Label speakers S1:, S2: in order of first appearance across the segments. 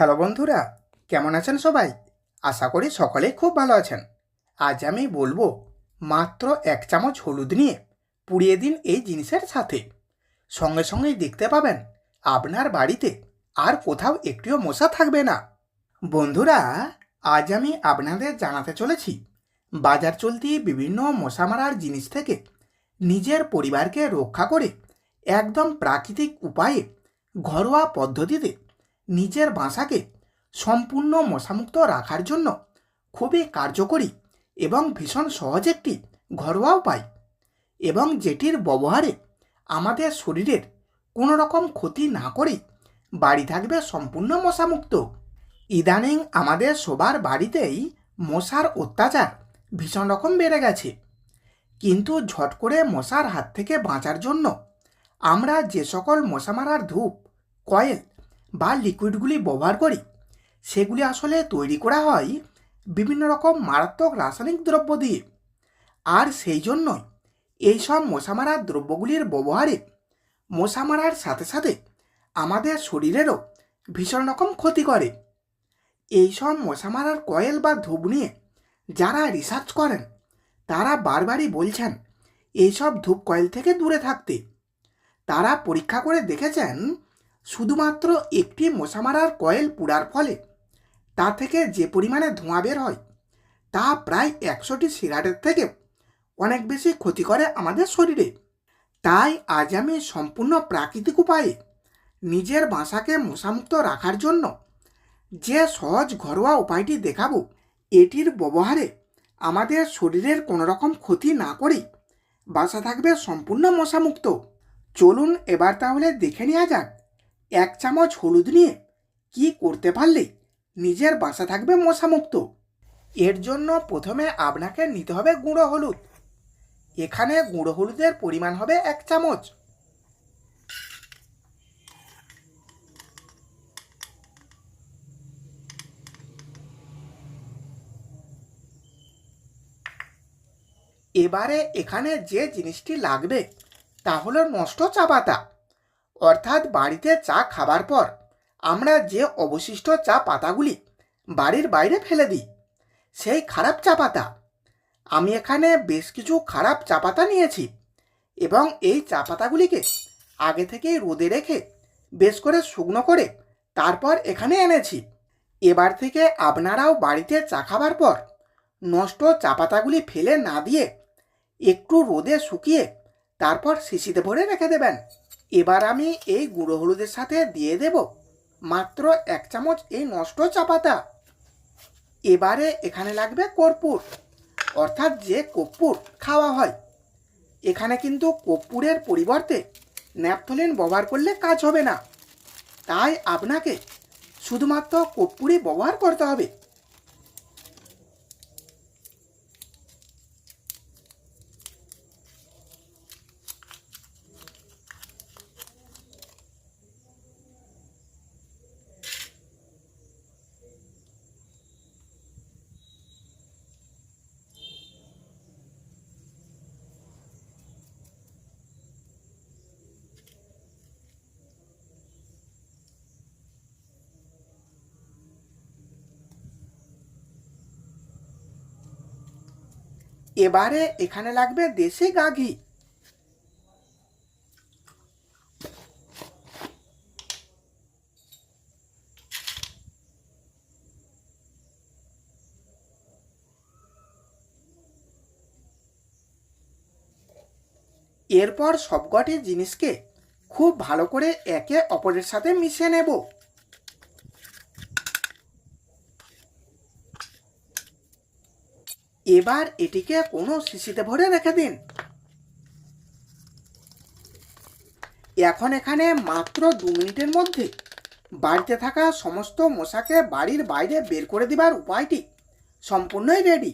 S1: Hello বন্ধুরা, কেমন আছেন সবাই? আশা করি সকলে খুব ভালো আছেন। আজ আমি বলব মাত্র এক চামচ হলুদ নিয়ে পুড়িয়ে দিন এই জিনিসের সাথে। সঙ্গে সঙ্গেই দেখতে পাবেন আপনার বাড়িতে আর কোথাও একটিও মশা থাকবে না। বন্ধুরা, আজ আমি আপনাদের জানাতে চলেছি বাজার চলতি বিভিন্ন মশা মারার জিনিস থেকে নিজের পরিবারকে রক্ষা করে একদম প্রাকৃতিক উপায়ে ঘরোয়া পদ্ধতিতে নিজের বাসাকে সম্পূর্ণ মশামুক্ত রাখার জন্য খুবই কার্যকরী এবং ভীষণ সহজ একটি ঘরোয়া উপায়। এবং যেটির ব্যবহারে আমাদের শরীরের কোনো রকম ক্ষতি না করে বাড়ি থাকবে সম্পূর্ণ মশামুক্ত। ইদানিং আমাদের সবার বাড়িতেই মশার অত্যাচার ভীষণ রকম বেড়ে গেছে। কিন্তু ঝট করে মশার হাত থেকে বাঁচার জন্য আমরা যে সকল মশা মারার ধূপ, কয়েল বা লিকুইডগুলি ব্যবহার করি। সেগুলি আসলে তৈরি করা হয় বিভিন্ন রকম মারাত্মক রাসায়নিক দ্রব্য দিয়ে। আর সেই জন্যই এইসব মশা মারার দ্রব্যগুলির ব্যবহারে মশা মারার সাথে সাথে আমাদের শরীরেরও ভীষণ রকম ক্ষতি করে। এইসব মশা মারার কয়েল বা ধূপ নিয়ে যারা রিসার্চ করেন, তারা বারবারই বলছেন, এইসব ধূপ কয়েল থেকে দূরে থাকতে। তারা পরীক্ষা করে দেখেছেন শুধুমাত্র একটি মশা মারার কয়েল পুড়ার ফলে। তা থেকে যে পরিমাণে ধোঁয়া বের হয়, তা প্রায় একশোটি সিগারেট থেকে অনেক বেশি ক্ষতি করে আমাদের শরীরে। তাই আজ আমি সম্পূর্ণ প্রাকৃতিক উপায়ে নিজের বাসাকে মশামুক্ত রাখার জন্য যে সহজ ঘরোয়া উপায়টি দেখাবো, এটির ব্যবহারে আমাদের শরীরের কোনো রকম ক্ষতি না করেই বাসা থাকবে সম্পূর্ণ মশামুক্ত। চলুন এবার তাহলে দেখে নেওয়া যাক এক চামচ হলুদ নিয়ে কি করতে পারলে নিজের বাসা থাকবে মশামুক্ত? এর জন্য প্রথমে আপনাকে নিতে হবে গুঁড়ো হলুদ। এখানে গুঁড়ো হলুদের পরিমাণ হবে এক চামচ। এবারে এখানে যে জিনিসটি লাগবে তা হলো নষ্ট চা পাতা। অর্থাৎ বাড়িতে চা খাবার পর আমরা যে অবশিষ্ট চা পাতাগুলি বাড়ির বাইরে ফেলে দিই, সেই খারাপ চা পাতা। আমি এখানে বেশ কিছু খারাপ চা পাতা নিয়েছি এবং এই চা পাতাগুলিকে আগে থেকেই রোদে রেখে বেশ করে শুকনো করে তারপর এখানে এনেছি। এবার থেকে আপনারাও বাড়িতে চা খাবার পর নষ্ট চা পাতাগুলি ফেলে না দিয়ে একটু রোদে শুকিয়ে তারপর শিশিতে ভরে রেখে দেবেন। এবার আমি এই গুঁড়ো হলুদের সাথে দিয়ে দেব মাত্র এক চামচ এই নষ্ট চা পাতা। এবারে এখানে লাগবে কর্পূর, অর্থাৎ যে কর্পূর খাওয়া হয়। এখানে কিন্তু কর্পূরের পরিবর্তে ন্যাপথলিন ব্যবহার করলে কাজ হবে না। তাই আপনাকে শুধুমাত্র কর্পূরই ব্যবহার করতে হবে। এবারে এখানে লাগবে দেশি গা ঘি এরপর সবকটি জিনিসকে খুব ভালো করে একে অপরের সাথে মিশিয়ে নেব। এবার এটিকে কোনো শিশিতে ভরে রেখে দিন। এখন এখানে মাত্র দু মিনিটের মধ্যে বাড়িতে থাকা সমস্ত মশাকে বাড়ির বাইরে বের করে দেবার উপায়টি সম্পূর্ণই রেডি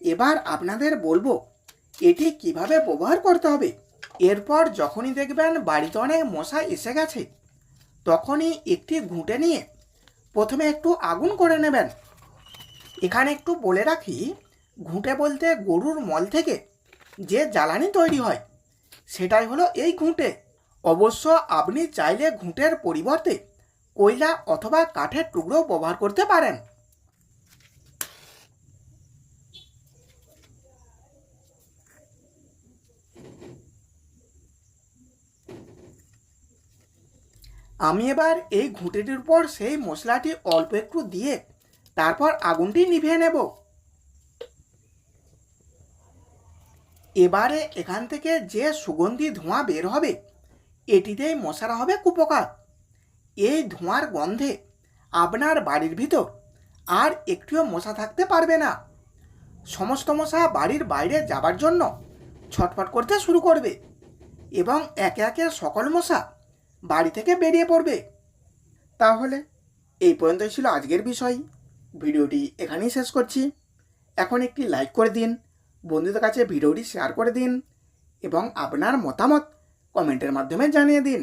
S1: এবার আপনাদের বলব, এটি কীভাবে ব্যবহার করতে হবে? এরপর যখনই দেখবেন বাড়িতে অনেক মশা এসে গেছে, তখনই একটি ঘুঁটে নিয়ে প্রথমে একটু আগুন করে নেবেন। এখানে একটু বলে রাখি ঘুঁটে বলতে গরুর মল থেকে যে জ্বালানি তৈরি হয়, সেটাই হলো এই ঘুঁটে। অবশ্য আপনি চাইলে ঘুঁটের পরিবর্তে কয়লা অথবা কাঠের টুকরো ব্যবহার করতে পারেন। আমি এবার এই ঘুঁটেটির উপর সেই মশলাটি অল্প একটু দিয়ে তারপর আগুনটি নিভিয়ে নেব। এবারে এখান থেকে যে সুগন্ধি ধোঁয়া বের হবে, এটিতেই মশারা হবে কুপোকাত এই ধোঁয়ার গন্ধে আপনার বাড়ির ভিতর আর একটিও মশা থাকতে পারবে না। সমস্ত মশা বাড়ির বাইরে যাবার জন্য ছটফট করতে শুরু করবে এবং একে একে সকল মশা বাড়ি থেকে বেরিয়ে পড়বে। তাহলে এই পর্যন্তই ছিল আজকের বিষয়। ভিডিওটি এখানেই শেষ করছি। এখন একটি লাইক করে দিন বন্ধুদের কাছে ভিডিওটি শেয়ার করে দিন এবং আপনার মতামত কমেন্টের মাধ্যমে জানিয়ে দিন।